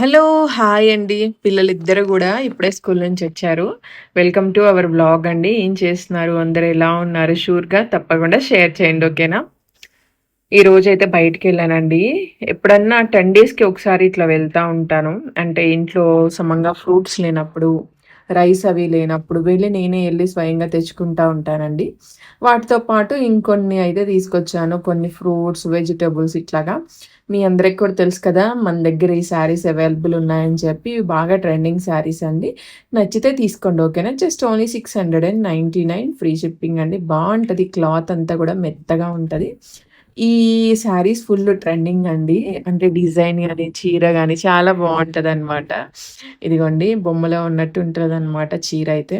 Hello! Hi అండి. పిల్లలిద్దరు కూడా ఇప్పుడే స్కూల్ నుంచి వచ్చారు. వెల్కమ్ టు అవర్ బ్లాగ్ అండి. ఏం చేస్తున్నారు? అందరు ఎలా ఉన్నారు? షూర్‌గా తప్పకుండా షేర్ చేయండి. ఓకేనా? ఈరోజైతే బయటికెళ్ళానండి. ఎప్పుడన్నా 10 డేస్‌కి ఒకసారి ఇట్లా వెళ్తూ ఉంటాను. అంటే ఇంట్లో సమంగా ఫ్రూట్స్ లేనప్పుడు, రైస్ అవి లేనప్పుడు వెళ్ళి నేనే వెళ్ళి స్వయంగా తెచ్చుకుంటా ఉంటానండి. వాటితో పాటు ఇంకొన్ని అయితే తీసుకొచ్చాను. కొన్ని ఫ్రూట్స్, వెజిటబుల్స్ ఇట్లాగా. మీ అందరికి కూడా తెలుసు కదా! మన దగ్గర ఈ శారీస్ అవైలబుల్ ఉన్నాయని చెప్పి ఇవి బాగా ట్రెండింగ్ శారీస్ అండి. నచ్చితే తీసుకోండి. ఓకేనా? జస్ట్ ఓన్లీ 699 ఫ్రీ షిప్పింగ్ అండి. బాగుంటుంది క్లాత్ అంతా కూడా మెత్తగా ఉంటుంది ఈ శారీస్ ఫుల్ ట్రెండింగ్ అండి. అంటే డిజైన్ గాని, చీర గాని చాలా బావుంటదనమాట. ఇదిగోండి బొమ్మలో ఉన్నట్టు ఉంటదనమాట చీరైతే.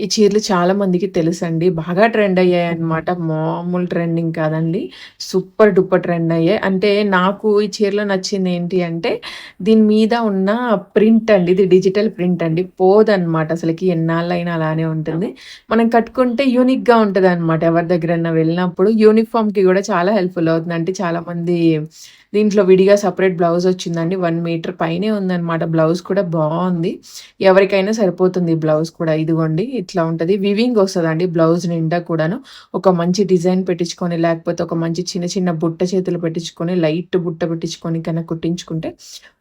ఈ చీరలు చాలా మందికి తెలుసండి. బాగా ట్రెండ్ అయ్యాయి అనమాట మామూలు ట్రెండింగ్ కాదండి. సూపర్ డూపర్ ట్రెండ్ అయ్యాయి. అంటే నాకు ఈ చీరలో నచ్చింది ఏంటి అంటే దీని మీద ఉన్న ప్రింట్ అండి. ఇది డిజిటల్ ప్రింట్ అండి. పోదనమాట అసలుకి ఎన్నాళ్ళైనా అలానే ఉంటుంది. మనం కట్టుకుంటే యూనిక్‌గా ఉంటుంది అనమాట ఎవరి దగ్గరన్నా వెళ్ళినప్పుడు యూనిఫామ్కి కూడా చాలా హెల్ప్‌ఫుల్ అవుతుంది. అంటే చాలామంది దీంట్లో విడిగా సపరేట్ బ్లౌజ్ వచ్చిందండి. వన్ మీటర్ పైనే ఉందన్నమాట బ్లౌజ్ కూడా బాగుంది ఎవరికైనా సరిపోతుంది బ్లౌజ్ కూడా. ఇదిగోండి ఇట్లా ఉంటుంది వివింగ్ వస్తుందండి బ్లౌజ్ నిండా కూడాను. ఒక మంచి డిజైన్ పెట్టించుకొని, లేకపోతే ఒక మంచి చిన్న చిన్న బుట్ట చేతులు పెట్టించుకొని, లైట్ బుట్ట పెట్టించుకొని కన్నా కుట్టించుకుంటే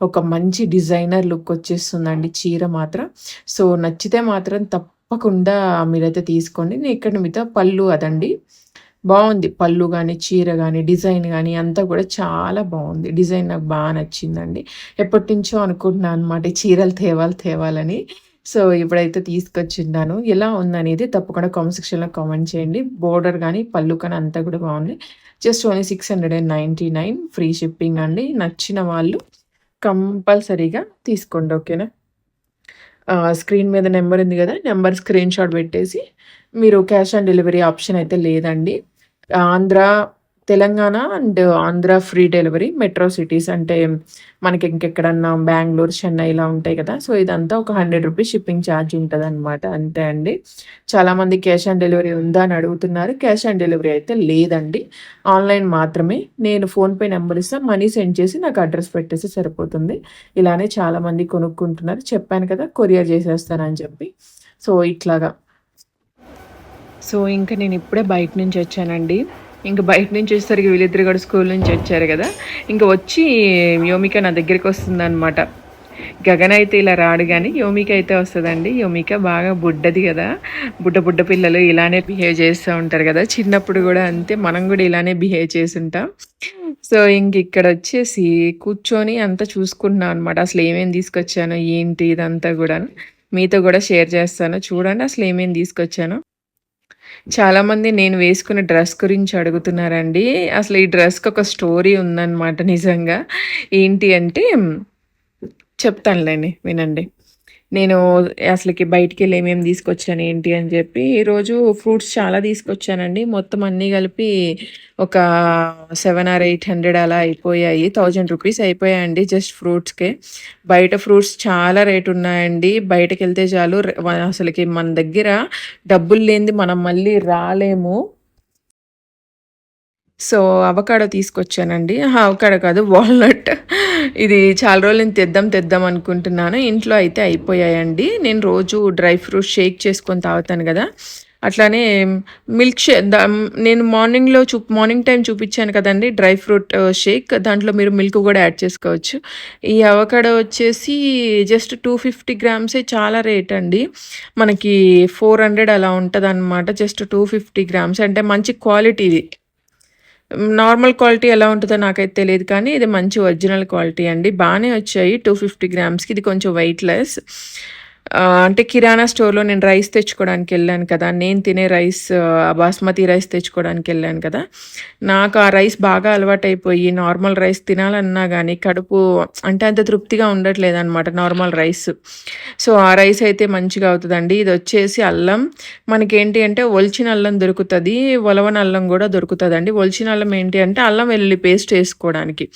ఒక మంచి డిజైనర్ లుక్ వచ్చేస్తుందండి చీర మాత్రం. సో, నచ్చితే మాత్రం తప్పకుండా మీరైతే తీసుకోండి. నేను ఇక్కడ మిగతా పళ్ళు అదండి. బాగుంది పళ్ళు కానీ చీర కానీ డిజైన్ కానీ అంతా కూడా చాలా బాగుంది డిజైన్ నాకు బాగా నచ్చిందండి. ఎప్పటినుంచో అనుకుంటున్నాను అనమాట. చీరలు తేవాలి తేవాలని. సో, ఇప్పుడైతే తీసుకొచ్చిందాను ఎలా ఉందనేది తప్పకుండా కామెంట్ సెక్షన్‌లో కామెంట్ చేయండి. బోర్డర్ కానీ పళ్ళు కానీ అంతా కూడా బాగుంది జస్ట్ ఓన్లీ 699 ఫ్రీ షిప్పింగ్ అండి. నచ్చిన వాళ్ళు కంపల్సరీగా తీసుకోండి. ఓకేనా? స్క్రీన్ మీద నెంబర్ ఉంది కదా నెంబర్ స్క్రీన్ స్క్రీన్‌షాట్ పెట్టేసి మీరు క్యాష్ ఆన్ డెలివరీ ఆప్షన్ అయితే లేదండి. Andhra, Telangana and Andhra free delivery metro cities అంటే మనకి ఇంకెక్కడన్నా బెంగళూరు చెన్నై ఇలా ఉంటాయి కదా! సో, ఇదంతా ఒక హండ్రెడ్ రూపీస్ షిప్పింగ్ ఛార్జ్ ఉంటదనమాట. అంతే అండి. చాలామంది క్యాష్ ఆన్ డెలివరీ ఉందా అని అడుగుతున్నారు. క్యాష్ ఆన్ డెలివరీ అయితే లేదండి. ఆన్‌లైన్ మాత్రమే. నేను ఫోన్‌పే నెంబర్ ఇస్తా. మనీ సెండ్ చేసి నాకు అడ్రస్ పెట్టేస్తే సరిపోతుంది. ఇలానే చాలామంది కొనుక్కుంటున్నారు. చెప్పాను కదా! కొరియర్ చేసేస్తానని చెప్పి. సో, ఇట్లాగా. సో, ఇంక నేను ఇప్పుడే బయట నుంచి వచ్చానండి. ఇంకా బయట నుంచి వచ్చేసరికి వీళ్ళిద్దరు కూడా స్కూల్ నుంచి వచ్చారు కదా ఇంకా వచ్చి యోమిక నా దగ్గరికి వస్తుందనమాట. గగన్ అయితే ఇలా రాడు కానీ యోమిక అయితే వస్తుందండి యోమిక బాగా బుడ్డది కదా బుడ్డ బుడ్డ పిల్లలు ఇలానే బిహేవ్ చేస్తూ ఉంటారు కదా చిన్నప్పుడు కూడా అంతే మనం కూడా ఇలానే బిహేవ్ చేసుంటాం. సో, ఇంక ఇక్కడ వచ్చేసి కూర్చొని అంతా చూసుకుంటున్నాం అనమాట. అసలు ఏమేమి తీసుకొచ్చాను, ఏంటి ఇదంతా కూడా మీతో కూడా షేర్ చేస్తాను. చూడండి అసలు ఏమేమి తీసుకొచ్చాను చాలామంది నేను వేసుకున్న డ్రెస్ గురించి అడుగుతున్నారండి. అసలు ఈ డ్రెస్‌కి ఒక స్టోరీ ఉందన్నమాట నిజంగా. ఏంటి అంటే చెప్తానులేండి వినండి. నేను అసలకి బయటికెళ్ళి ఏమేమి తీసుకొచ్చాను ఏంటి అని చెప్పి ఈరోజు ఫ్రూట్స్ చాలా తీసుకొచ్చానండి. మొత్తం అన్నీ కలిపి ఒక సెవెన్ ఆర్ 800 అలా అయిపోయాయి. థౌజండ్ రూపీస్ అయిపోయాయండి జస్ట్ ఫ్రూట్స్‌కే. బయట ఫ్రూట్స్ చాలా రేట్ ఉన్నాయండి. బయటకెళ్తే చాలు అసలుకి అసలకి మన దగ్గర డబ్బులు లేనిది మనం మళ్ళీ రాలేము. సో, అవకాడో తీసుకొచ్చానండి. అవకాడో కాదు వాల్‌నట్. ఇది చాలా రోజులు నేను తెద్దాం తెద్దాం అనుకుంటున్నాను. ఇంట్లో అయితే అయిపోయాయండి. నేను రోజు డ్రై ఫ్రూట్ షేక్ చేసుకొని తాగుతాను కదా అట్లానే మిల్క్ షే నేను మార్నింగ్‌లో చూ మార్నింగ్ టైం చూపించాను కదండి డ్రై ఫ్రూట్ షేక్ దాంట్లో మీరు మిల్క్ కూడా యాడ్ చేసుకోవచ్చు. ఈ అవకాడో వచ్చేసి జస్ట్ 250 గ్రామ్సే చాలా రేట్ అండి. మనకి 400 అలా ఉంటదనమాట. జస్ట్ 250 గ్రామ్స్ అంటే మంచి క్వాలిటీది. నార్మల్ క్వాలిటీ ఎలా ఉంటుందో నాకైతే తెలియదు కానీ ఇది మంచి ఒరిజినల్ క్వాలిటీ అండి. బాగానే వచ్చాయి 250 గ్రామ్స్‌కి. ఇది కొంచెం వెయిట్‌లెస్. అంటే కిరాణా స్టోర్‌లో నేను రైస్ తెచ్చుకోవడానికి వెళ్ళాను కదా! నేను తినే రైస్ బాస్మతి రైస్ తెచ్చుకోవడానికి వెళ్ళాను కదా! నాకు ఆ రైస్ బాగా అలవాటైపోయి నార్మల్ రైస్ తినాలన్నా కానీ కడుపు అంటే అంత తృప్తిగా ఉండట్లేదు అనమాట నార్మల్ రైస్. సో, ఆ రైస్ అయితే మంచిగా అవుతుందండి ఇది వచ్చేసి అల్లం మనకేంటి అంటే ఒలిచిన అల్లం దొరుకుతుంది ఒలవన అల్లం కూడా దొరుకుతుందండి ఒలిచిన అల్లం ఏంటి అంటే అల్లం వెల్లుల్లి పేస్ట్ వేసుకోవడానికి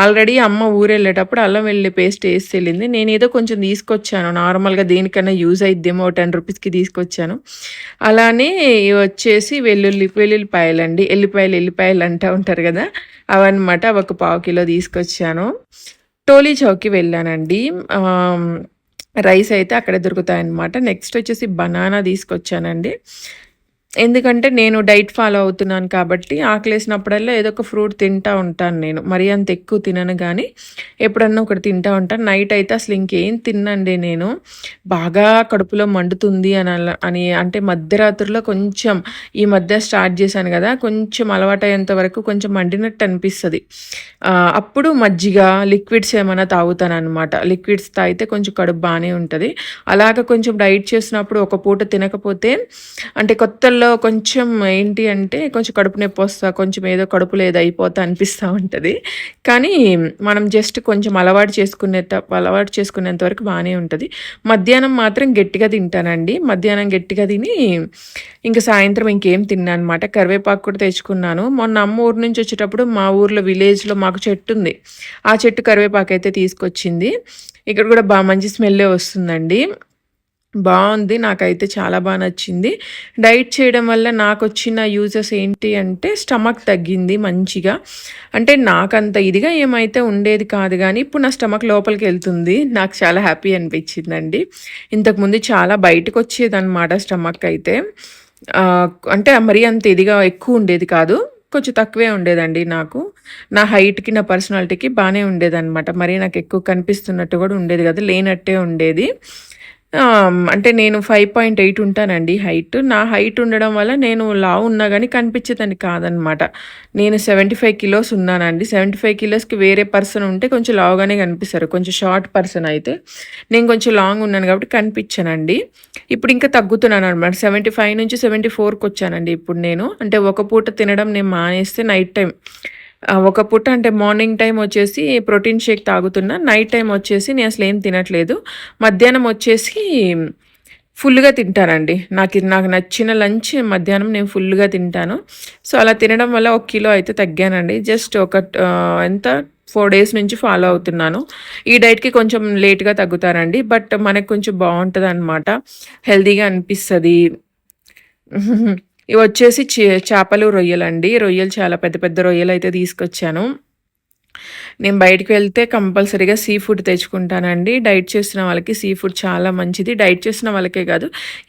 ఆల్రెడీ అమ్మ ఊరెళ్ళేటప్పుడు అల్లం వెల్లుల్లి పేస్ట్ వేసేలింది నేను ఏదో కొంచెం తీసుకొచ్చాను నార్మల్‌గా దేనికన్నా యూజ్ అయిద్దేమో 10 రూపీస్‌కి తీసుకొచ్చాను. అలానే వచ్చేసి వెల్లుల్లి వెల్లుల్లిపాయలు అండి ఎల్లిపాయలు ఎల్లిపాయలు అంటూ ఉంటారు కదా అవన్నమాట. ఒక పావు కిలో తీసుకొచ్చాను. టోలీ చౌక్‌కి వెళ్ళానండి. రైస్ అయితే అక్కడే దొరుకుతాయన్నమాట. నెక్స్ట్ వచ్చేసి బనానా తీసుకొచ్చానండి. ఎందుకంటే నేను డైట్ ఫాలో అవుతున్నాను కాబట్టి ఆకలేసినప్పుడల్లా ఏదో ఒక ఫ్రూట్ తింటా ఉంటాను నేను. మరీ అంత ఎక్కువ తినను కానీ ఎప్పుడన్నా ఒకటి తింటా ఉంటాను. నైట్ అయితే అసలు ఇంకేం తిన్నండి నేను. బాగా కడుపులో మండుతుంది అని అని అంటే మధ్యరాత్రిలో కొంచెం ఈ మధ్య స్టార్ట్ చేశాను కదా కొంచెం అలవాటయ్యేంత వరకు కొంచెం మండినట్టు అనిపిస్తుంది అప్పుడు మజ్జిగ, లిక్విడ్స్ ఏమన్నా తాగుతాననమాట. లిక్విడ్స్ తాగితే కొంచెం కడుపు బాగానే ఉంటుంది అలాగ కొంచెం డైట్ చేసినప్పుడు ఒక పూట తినకపోతే అంటే కొత్తల్లో కొంచెం ఏంటి అంటే కొంచెం కడుపు నొప్పి వస్తా కొంచెం ఏదో కడుపు లేదు అయిపోతా అనిపిస్తా ఉంటుంది కానీ మనం జస్ట్ కొంచెం అలవాటు చేసుకునేట అలవాటు చేసుకునేంత వరకు బాగానే ఉంటుంది మధ్యాహ్నం మాత్రం గట్టిగా తింటానండి. మధ్యాహ్నం గట్టిగా తిని ఇంక సాయంత్రం ఇంకేం తినననమాట. కరివేపాకు కూడా తెచ్చుకున్నాను. మొన్న అమ్మ ఊరు నుంచి వచ్చేటప్పుడు మా ఊర్లో విలేజ్‌లో మాకు చెట్టుంది. ఆ చెట్టు కరివేపాకు అయితే తీసుకొచ్చింది. ఇక్కడ కూడా బా మంచి స్మెల్లే వస్తుందండి. బాగుంది నాకైతే చాలా బాగా నచ్చింది. డైట్ చేయడం వల్ల నాకు వచ్చిన యూజెస్ ఏంటి అంటే స్టమక్ తగ్గింది మంచిగా. అంటే నాకంత ఇదిగా ఏమైతే ఉండేది కాదు కానీ ఇప్పుడు నా స్టమక్ లోపలికి వెళ్తుంది నాకు చాలా హ్యాపీ అనిపించిందండి. ఇంతకుముందు చాలా బయటకొచ్చేదనమాట స్టమక్ అయితే. అంటే మరీ అంత ఇదిగా ఎక్కువ ఉండేది కాదు. కొంచెం తక్కువే ఉండేదండి నాకు. నా హైట్‌కి, నా పర్సనాలిటీకి బాగానే ఉండేదన్నమాట మరి నాకు ఎక్కువ కనిపిస్తున్నట్టు కూడా ఉండేది కదా లేనట్టే ఉండేది. అంటే నేను 5.8 ఉంటానండి హైట్. నా హైట్ ఉండడం వల్ల నేను లావు ఉన్నా కానీ కనిపించేదని కాదనమాట. నేను 75 కిలోస్ ఉన్నానండి. 75 కిలోస్‌కి వేరే పర్సన్ ఉంటే కొంచెం లావుగానే కనిపిస్తారు. కొంచెం షార్ట్ పర్సన్ అయితే. నేను కొంచెం లాంగ్ ఉన్నాను కాబట్టి కనిపించానండి ఇప్పుడు ఇంకా తగ్గుతున్నాను అనమాట సెవెంటీ ఫైవ్ నుంచి 74కొచ్చానండి ఇప్పుడు నేను. అంటే ఒక పూట తినడం నేను మానేస్తే నైట్ టైం ఒక పూట అంటే మార్నింగ్ టైం వచ్చేసి ప్రోటీన్ షేక్ తాగుతున్నా. నైట్ టైం వచ్చేసి నేను అసలు ఏం తినట్లేదు. మధ్యాహ్నం వచ్చేసి ఫుల్‌గా తింటానండి. నాకు నాకు నచ్చిన లంచ్ మధ్యాహ్నం నేను ఫుల్‌గా తింటాను. సో, అలా తినడం వల్ల ఒక కిలో అయితే తగ్గానండి. జస్ట్ ఒక ఎంత ఫోర్ డేస్ నుంచి ఫాలో అవుతున్నాను. ఈ డైట్‌కి కొంచెం లేట్‌గా తగ్గుతారండి బట్ మనకు కొంచెం బావుంటదనమాట. హెల్తీగా అనిపిస్తుంది ఇవి చే చేపలు, రొయ్యలండి. రొయ్యలు చాలా పెద్ద పెద్ద రొయ్యలు అయితే తీసుకొచ్చాను. నేను బయటికి వెళ్తే కంపల్సరీగా సీ ఫుడ్ తెచ్చుకుంటానండి. డైట్ చేసిన వాళ్ళకి సీ ఫుడ్ చాలా మంచిది. డైట్ చేసిన వాళ్ళకే కాదు,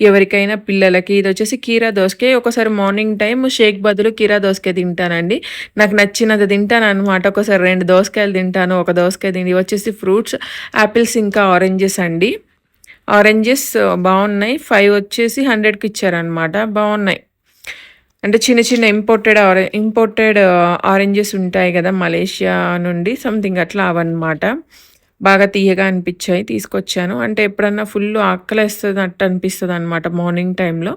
ఎవరికైనా పిల్లలకి ఇది వచ్చేసి కీరా దోసకాయ. ఒకసారి మార్నింగ్ టైం షేక్ బదులు కీరా దోసకాయ తింటానండి. నాకు నచ్చినది తింటాననమాట. ఒక్కోసారి 2 దోసకాయలు తింటాను. ఒక దోసకాయ తిండి వచ్చేసి ఫ్రూట్స్ యాపిల్స్ ఇంకా ఆరెంజెస్ అండి. ఆరెంజెస్ బాగున్నాయి ఫైవ్ వచ్చేసి 100కి ఇచ్చారనమాట. బాగున్నాయి అంటే చిన్న చిన్న ఇంపోర్టెడ్ ఆరెంజ్ ఇంపోర్టెడ్ ఆరెంజెస్ ఉంటాయి కదా మలేషియా నుండి సంథింగ్ అట్లా అవన్నమాట. బాగా తియ్యగా అనిపించాయి తీసుకొచ్చాను. అంటే ఎప్పుడన్నా ఫుల్ ఆకలేస్తున్నట్టు అనమాట మార్నింగ్ టైంలో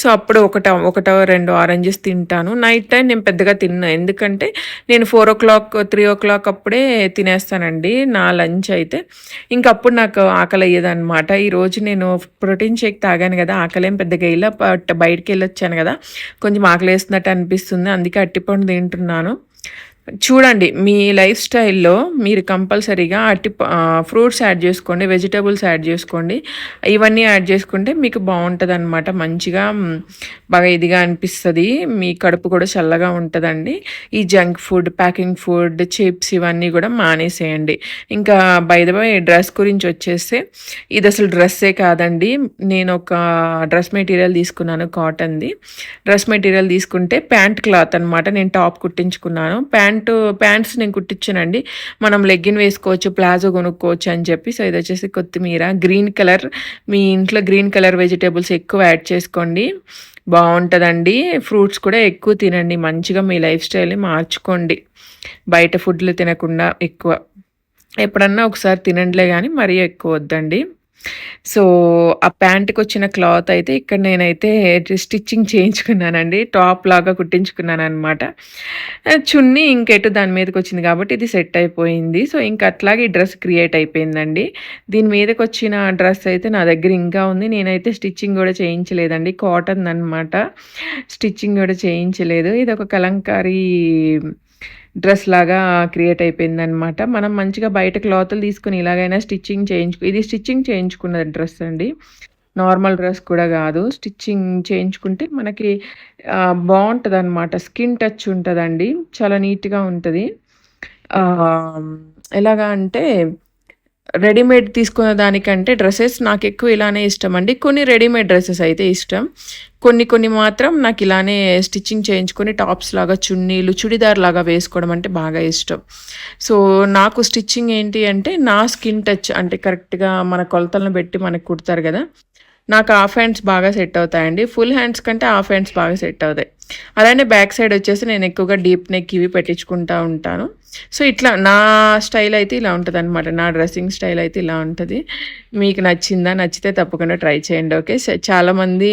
సో, అప్పుడు ఒకట ఒకటో, రెండు ఆరెంజెస్ తింటాను. నైట్ టైం నేను పెద్దగా తిన్నా ఎందుకంటే నేను 4:00, 3:00 అప్పుడే తినేస్తానండి నా లంచ్ అయితే. ఇంకప్పుడు నాకు ఆకలి ఆకలెయ్యదనమాట. ఈరోజు నేను ప్రోటీన్ షేక్ తాగాను కదా ఆకలేం పెద్దగా ఇలా బట్ వెళ్ళొచ్చాను కదా కొంచెం ఆకలేస్తున్నట్టు అనిపిస్తుంది. అందుకే అట్టిపండు తింటున్నాను. చూడండి మీ లైఫ్ స్టైల్‌లో మీరు కంపల్సరీగా అట్టి ఫ్రూట్స్ యాడ్ చేసుకోండి వెజిటబుల్స్ యాడ్ చేసుకోండి ఇవన్నీ యాడ్ చేసుకుంటే మీకు బాగుంటుంది అనమాట మంచిగా బాగా ఇదిగా అనిపిస్తుంది మీ కడుపు కూడా చల్లగా ఉంటుందండి ఈ junk food, packing food, chips ఇవన్నీ కూడా మానేసేయండి. ఇంకా బై డ్రెస్ గురించి వచ్చేస్తే ఇది అసలు డ్రెస్సే కాదండి. నేనొక డ్రెస్ మెటీరియల్ తీసుకున్నాను కాటన్‌ది. డ్రెస్ మెటీరియల్ తీసుకుంటే ప్యాంట్ క్లాత్ అనమాట. నేను టాప్ కుట్టించుకున్నాను. ప్యాంట్ ప్యాంట్స్ నేను కుట్టించానండి మనం లెగ్గిన్ వేసుకోవచ్చు, ప్లాజో కొనుక్కోవచ్చు అని చెప్పి. సో, ఇది వచ్చేసి కొత్తిమీర. గ్రీన్ కలర్ మీ ఇంట్లో గ్రీన్ కలర్ వెజిటేబుల్స్ ఎక్కువ యాడ్ చేసుకోండి. బాగుంటుందండి ఫ్రూట్స్ కూడా ఎక్కువ తినండి. మంచిగా మీ లైఫ్ స్టైల్‌ని మార్చుకోండి. బయట ఫుడ్‌లు తినకుండా ఎక్కువ. ఎప్పుడన్నా ఒకసారి తినండిలే కానీ మరీ ఎక్కువ వద్దండి. సో, ఆ ప్యాంట్కి వచ్చిన క్లాత్ అయితే ఇక్కడ నేనైతే స్టిచ్చింగ్ చేయించుకున్నానండి. టాప్ లాగా కుట్టించుకున్నాను అనమాట చున్నీ ఇంకెటు దాని మీదకి వచ్చింది కాబట్టి ఇది సెట్ అయిపోయింది. సో, ఇంక అట్లాగే ఈ డ్రెస్ క్రియేట్ అయిపోయిందండి. దీని మీదకొచ్చిన డ్రెస్ అయితే నా దగ్గర ఇంకా ఉంది. నేనైతే స్టిచ్చింగ్ కూడా చేయించలేదండి. కాటన్ అనమాట స్టిచ్చింగ్ కూడా చేయించలేదు. ఇది ఒక కలంకారీ డ్రెస్ లాగా క్రియేట్ అయిపోయిందనమాట. మనం మంచిగా బయట క్లాత్లు తీసుకొని ఇలాగైనా స్టిచ్చింగ్ చేయించుకు ఇది స్టిచ్చింగ్ చేయించుకున్న డ్రెస్ అండి. నార్మల్ డ్రెస్ కూడా కాదు స్టిచ్చింగ్ చేయించుకుంటే మనకి బాగుంటుంది అనమాట స్కిన్ టచ్ ఉంటుందండి చాలా నీట్‌గా ఉంటుంది ఎలాగా అంటే రెడీమేడ్ తీసుకున్న దానికంటే డ్రెస్సెస్ నాకు ఎక్కువ ఇలానే ఇష్టం అండి. కొన్ని రెడీమేడ్ డ్రెస్సెస్ అయితే ఇష్టం. కొన్ని కొన్ని మాత్రం నాకు ఇలానే స్టిచ్చింగ్ చేయించుకొని టాప్స్ లాగా చున్నీలు చుడిదార్ లాగా వేసుకోవడం అంటే బాగా ఇష్టం. సో నాకు స్టిచ్చింగ్ ఏంటి అంటే నా స్కిన్ టచ్ అంటే కరెక్ట్గా మన కొలతలను పెట్టి మనకు కుడతారు కదా. నాకు హాఫ్ హ్యాండ్స్ బాగా సెట్ అవుతాయండి. ఫుల్ హ్యాండ్స్ కంటే హాఫ్ హ్యాండ్స్ బాగా సెట్ అవుతాయి. అలానే బ్యాక్ సైడ్ వచ్చేసి నేను ఎక్కువగా డీప్ నెక్ ఇవి పెట్టించుకుంటూ ఉంటాను. సో ఇట్లా నా స్టైల్ అయితే ఇలా ఉంటుంది అనమాట నా డ్రెస్సింగ్ స్టైల్ అయితే ఇలా ఉంటుంది. మీకు నచ్చిందా? నచ్చితే తప్పకుండా ట్రై చేయండి ఓకే? చాలామంది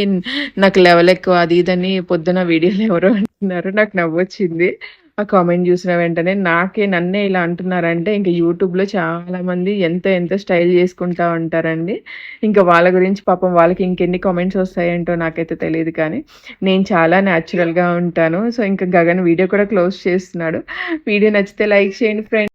నాకు లెవెల్ ఎక్కువ అది ఇదని పొద్దున వీడియోలు ఎవరో అంటున్నారు. నాకు నవ్వొచ్చింది. ఆ కామెంట్ చూసిన వెంటనే నాకే నన్నే ఇలా అంటున్నారంటే ఇంకా యూట్యూబ్లో చాలా మంది ఎంత ఎంత స్టైల్ చేసుకుంటా ఉంటారండి. ఇంకా వాళ్ళ గురించి పాపం వాళ్ళకి ఇంకెన్ని కామెంట్స్ వస్తాయంటో నాకైతే తెలియదు కానీ నేను చాలా న్యాచురల్గా ఉంటాను. సో ఇంకా గగన్ వీడియో కూడా క్లోజ్ చేస్తున్నాడు. వీడియో నచ్చితే లైక్ చేయండి ఫ్రెండ్స్